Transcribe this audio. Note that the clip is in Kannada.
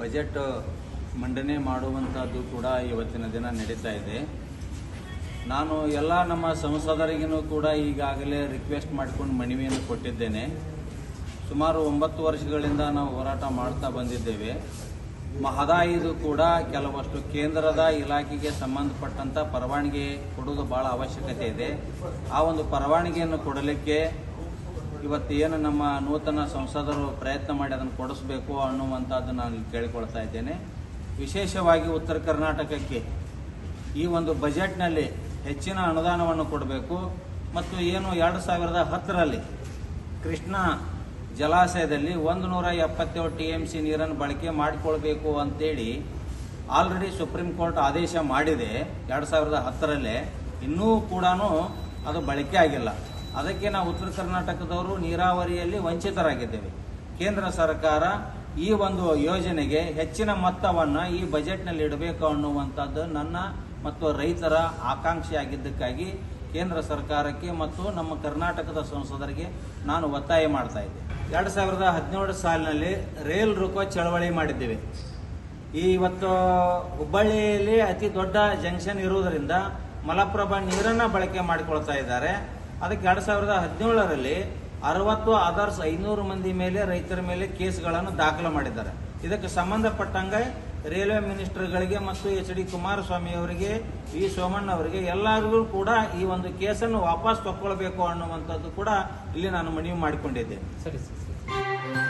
ಬಜೆಟ್ ಮಂಡನೆ ಮಾಡುವಂಥದ್ದು ಕೂಡ ಇವತ್ತಿನ ದಿನ ನಡೀತಾ ಇದೆ. ನಾನು ಎಲ್ಲ ನಮ್ಮ ಸಂಸದರಿಗೂ ಕೂಡ ಈಗಾಗಲೇ ರಿಕ್ವೆಸ್ಟ್ ಮಾಡಿಕೊಂಡು ಮನವಿಯನ್ನು ಕೊಟ್ಟಿದ್ದೇನೆ. ಸುಮಾರು ಒಂಬತ್ತು ವರ್ಷಗಳಿಂದ ನಾವು ಹೋರಾಟ ಮಾಡ್ತಾ ಬಂದಿದ್ದೇವೆ. ಮಹದಾಯಿದು ಕೂಡ ಕೆಲವಷ್ಟು ಕೇಂದ್ರದ ಇಲಾಖೆಗೆ ಸಂಬಂಧಪಟ್ಟಂಥ ಪರವಾನಗಿ ಕೊಡೋದು ಭಾಳ ಅವಶ್ಯಕತೆ ಇದೆ. ಆ ಒಂದು ಪರವಾನಗಿಯನ್ನು ಕೊಡಲಿಕ್ಕೆ ಇವತ್ತು ಏನು ನಮ್ಮ ನೂತನ ಸಂಸದರು ಪ್ರಯತ್ನ ಮಾಡಿ ಅದನ್ನು ಕೊಡಿಸ್ಬೇಕು ಅನ್ನುವಂಥದ್ದು ನಾನು ಕೇಳಿಕೊಳ್ತಾ ಇದ್ದೇನೆ. ವಿಶೇಷವಾಗಿ ಉತ್ತರ ಕರ್ನಾಟಕಕ್ಕೆ ಈ ಒಂದು ಬಜೆಟ್ನಲ್ಲಿ ಹೆಚ್ಚಿನ ಅನುದಾನವನ್ನು ಕೊಡಬೇಕು ಮತ್ತು ಏನು ಎರಡು ಸಾವಿರದ ಹತ್ತರಲ್ಲಿ ಕೃಷ್ಣ ಜಲಾಶಯದಲ್ಲಿ ಒಂದು ನೂರ ಎಪ್ಪತ್ತೇಳು ಟಿ ಎಂ ಸಿ ನೀರನ್ನು ಬಳಕೆ ಮಾಡಿಕೊಳ್ಬೇಕು ಅಂತೇಳಿ ಆಲ್ರೆಡಿ ಸುಪ್ರೀಂ ಕೋರ್ಟ್ ಆದೇಶ ಮಾಡಿದೆ. ಎರಡು ಸಾವಿರದ ಹತ್ತರಲ್ಲೇ ಇನ್ನೂ ಕೂಡ ಅದು ಬಳಕೆ ಆಗಿಲ್ಲ. ಅದಕ್ಕೆ ನಾವು ಉತ್ತರ ಕರ್ನಾಟಕದವರು ನೀರಾವರಿಯಲ್ಲಿ ವಂಚಿತರಾಗಿದ್ದೇವೆ. ಕೇಂದ್ರ ಸರ್ಕಾರ ಈ ಒಂದು ಯೋಜನೆಗೆ ಹೆಚ್ಚಿನ ಮೊತ್ತವನ್ನು ಈ ಬಜೆಟ್ನಲ್ಲಿ ಇಡಬೇಕು ಅನ್ನುವಂಥದ್ದು ನನ್ನ ಮತ್ತು ರೈತರ ಆಕಾಂಕ್ಷೆಯಾಗಿದ್ದಕ್ಕಾಗಿ ಕೇಂದ್ರ ಸರ್ಕಾರಕ್ಕೆ ಮತ್ತು ನಮ್ಮ ಕರ್ನಾಟಕದ ಸಂಸದರಿಗೆ ನಾನು ಒತ್ತಾಯ ಮಾಡ್ತಾ ಇದ್ದೆ. ಎರಡು ಸಾವಿರದ ಹದಿನೇಳು ಸಾಲಿನಲ್ಲಿ ರೇಲ್ ರುಕೋ ಚಳವಳಿ ಮಾಡಿದ್ದೇವೆ. ಈ ಇವತ್ತು ಹುಬ್ಬಳ್ಳಿಯಲ್ಲಿ ಅತಿ ದೊಡ್ಡ ಜಂಕ್ಷನ್ ಇರುವುದರಿಂದ ಮಲಪ್ರಭಾ ನೀರನ್ನ ಬಳಕೆ ಮಾಡಿಕೊಳ್ತಾ ಇದ್ದಾರೆ. ಅದಕ್ಕೆ ಎರಡ್ ಸಾವಿರದ ಹದಿನೇಳರಲ್ಲಿ ಅರವತ್ತು ಆದರ್ಸ್ ಐನೂರು ಮಂದಿ ಮೇಲೆ ರೈತರ ಮೇಲೆ ಕೇಸ್ಗಳನ್ನು ದಾಖಲು ಮಾಡಿದ್ದಾರೆ. ಇದಕ್ಕೆ ಸಂಬಂಧಪಟ್ಟಂಗೆ ರೈಲ್ವೆ ಮಿನಿಸ್ಟರ್ಗಳಿಗೆ ಮತ್ತು ಎಚ್ ಡಿ ಕುಮಾರಸ್ವಾಮಿ ಅವರಿಗೆ, ವಿ ಸೋಮಣ್ಣ ಅವರಿಗೆ ಎಲ್ಲರಿಗೂ ಕೂಡ ಈ ಒಂದು ಕೇಸನ್ನು ವಾಪಸ್ ತಕ್ಕೊಳ್ಬೇಕು ಅನ್ನುವಂಥದ್ದು ಕೂಡ ಇಲ್ಲಿ ನಾನು ಮನವಿ ಮಾಡಿಕೊಂಡಿದ್ದೇನೆ. ಸರಿ, ಸರ್.